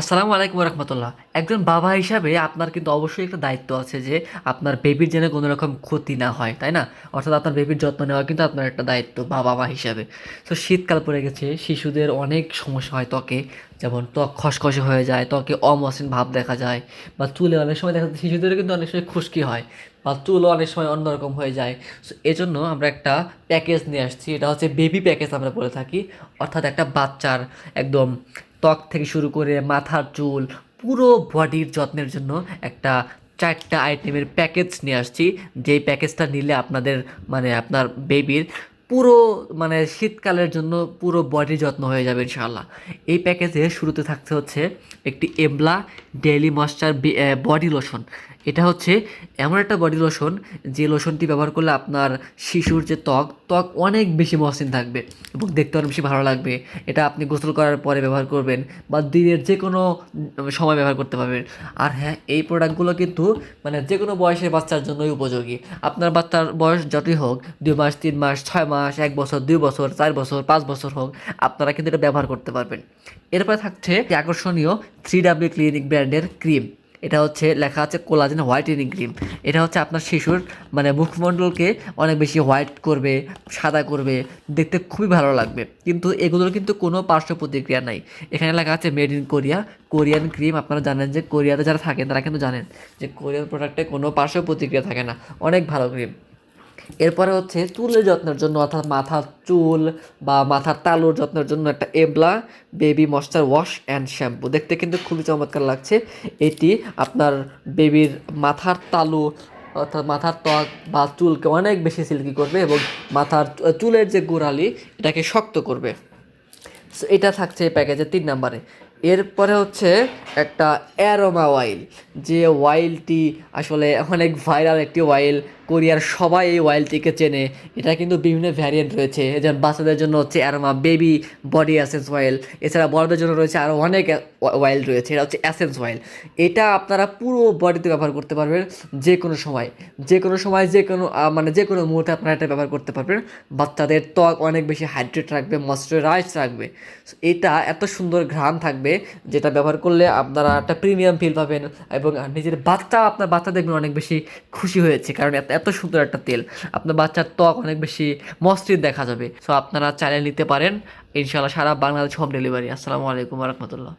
আসসালামু আলাইকুম রহমতুল্লাহ একজন বাবা হিসাবে আপনার কিন্তু অবশ্যই একটা দায়িত্ব আছে যে আপনার বেবির যেন কোনো রকম ক্ষতি না হয়, তাই না? অর্থাৎ আপনার বেবির যত্ন নেওয়া কিন্তু আপনার একটা দায়িত্ব বাবা মা হিসাবে। তো শীতকাল পড়ে গেছে, শিশুদের অনেক সমস্যা হয় ত্বকে। যেমন ত্বক খসখসে হয়ে যায়, ত্বকে অমসৃণ ভাব দেখা যায় বা চুলে অনেক সময় দেখা যায় শিশুদের কিন্তু অনেক সময় খুশকি হয় বা চুলও অনেক সময় অন্যরকম হয়ে যায়। সো এজন্য আমরা একটা প্যাকেজ নিয়ে আসছি, এটা হচ্ছে বেবি প্যাকেজ আমরা বলে থাকি। অর্থাৎ একটা বাচ্চার একদম ত্বক থেকে শুরু করে মাথার চুল, পুরো বডির যত্নের জন্য একটা চারটা আইটেমের প্যাকেজ নিয়ে আসছি। যেই প্যাকেজটা নিলে আপনাদের মানে আপনার বেবির পুরো মানে শীতকালের জন্য পুরো বডি যত্ন হয়ে যাবে ইনশাআল্লাহ। এই প্যাকেজে শুরুতে থাকতে হচ্ছে একটি এমলা ডেইলি ময়শ্চার বডি লোশন এটা হচ্ছে এমন একটা বডি লোশন যে লোশনটি ব্যবহার করলে আপনার শিশুর যে ত্বক ত্বক অনেক বেশি মসৃণ থাকবে এবং দেখতে অনেক বেশি ভালো লাগবে। এটা আপনি গোসল করার পরে ব্যবহার করবেন বা দিনের যে কোনো সময় ব্যবহার করতে পারবেন। আর হ্যাঁ এই প্রোডাক্টগুলো কিন্তু মানে যে কোনো বয়সের বাচ্চার জন্যই উপযোগী। আপনার বাচ্চার বয়স যতই হোক, দুই মাস, তিন মাস, ছয় মাস এক বছর, দুই বছর, চার বছর, পাঁচ বছর হোক, আপনারা কিন্তু এটা ব্যবহার করতে পারবেন। এরপরে থাকছে আকর্ষণীয় থ্রি ডাব্লিউ ক্লিনিক ব্র্যান্ডের ক্রিম এটা হচ্ছে, লেখা আছে কোলাজেন হোয়াইটেনিং ক্রিম এটা হচ্ছে আপনার শিশুর মানে মুখমণ্ডলকে অনেক বেশি হোয়াইট করবে, সাদা করবে, দেখতে খুবই ভালো লাগবে। কিন্তু এগুলোর কিন্তু কোনো পার্শ্ব প্রতিক্রিয়া নাই। এখানে লেখা আছে made in Korea Korean cream আপনারা জানেন যে কোরিয়াতে যারা থাকেন, তারা কিন্তু জানেন যে কোরিয়ান প্রোডাক্টে কোনো পার্শ্ব প্রতিক্রিয়া থাকে না। অনেক ভালো ক্রিম এরপরে হচ্ছে চুলের যত্নের জন্য অর্থাৎ মাথার চুল বা মাথার তালুর যত্নের জন্য একটা এবলা baby moisture wash and shampoo. দেখতে কিন্তু খুবই চমৎকার লাগছে। এটি আপনার বেবির মাথার তালু অর্থাৎ মাথার ত্বক বা চুলকে অনেক বেশি সিল্কি করবে এবং মাথার চুলের যে গোড়ালি, এটাকে শক্ত করবে। এটা থাকছে এই প্যাকেজে তিন নাম্বারে। এরপরে হচ্ছে একটা অ্যারোমা ওয়াইল, যে ওয়াইলটি আসলে অনেক ভাইরাল একটি ওয়াইল। কোরিয়ার সবাই এই ওয়াইলটিকে চেনে। এটা কিন্তু বিভিন্ন ভ্যারিয়েন্ট রয়েছে। যেমন বাচ্চাদের জন্য হচ্ছে aroma baby body essence oil এছাড়া বড়দের জন্য রয়েছে আরও অনেক ওয়াইল রয়েছে। এটা হচ্ছে অ্যাসেন্স ওয়াইল এটা আপনারা পুরো বডিতে ব্যবহার করতে পারবেন যে কোনো সময়। যে কোনো সময় যে কোনো মানে যে কোনো মুহূর্তে আপনারা এটা ব্যবহার করতে পারবেন। বাচ্চাদের ত্বক অনেক বেশি হাইড্রেট রাখবে ময়শ্চারাইজ রাখবে। এটা এত সুন্দর ঘ্রাণ থাকবে, যেটা ব্যবহার করলে আপনারা একটা প্রিমিয়াম ফিল পাবেন এবং নিজের বাচ্চা, আপনার বাচ্চা দেখবেন অনেক বেশি খুশি হয়েছে, কারণ এত এত সুন্দর একটা তেল। আপনার বাচ্চার ত্বক অনেক বেশি মসৃণ দেখা যাবে। সো আপনারা চাইলে নিতে পারেন। ইনশাল্লাহ সারা বাংলাদেশ হোম ডেলিভারি আসসালামু আলাইকুম রহমতুল্লাহ।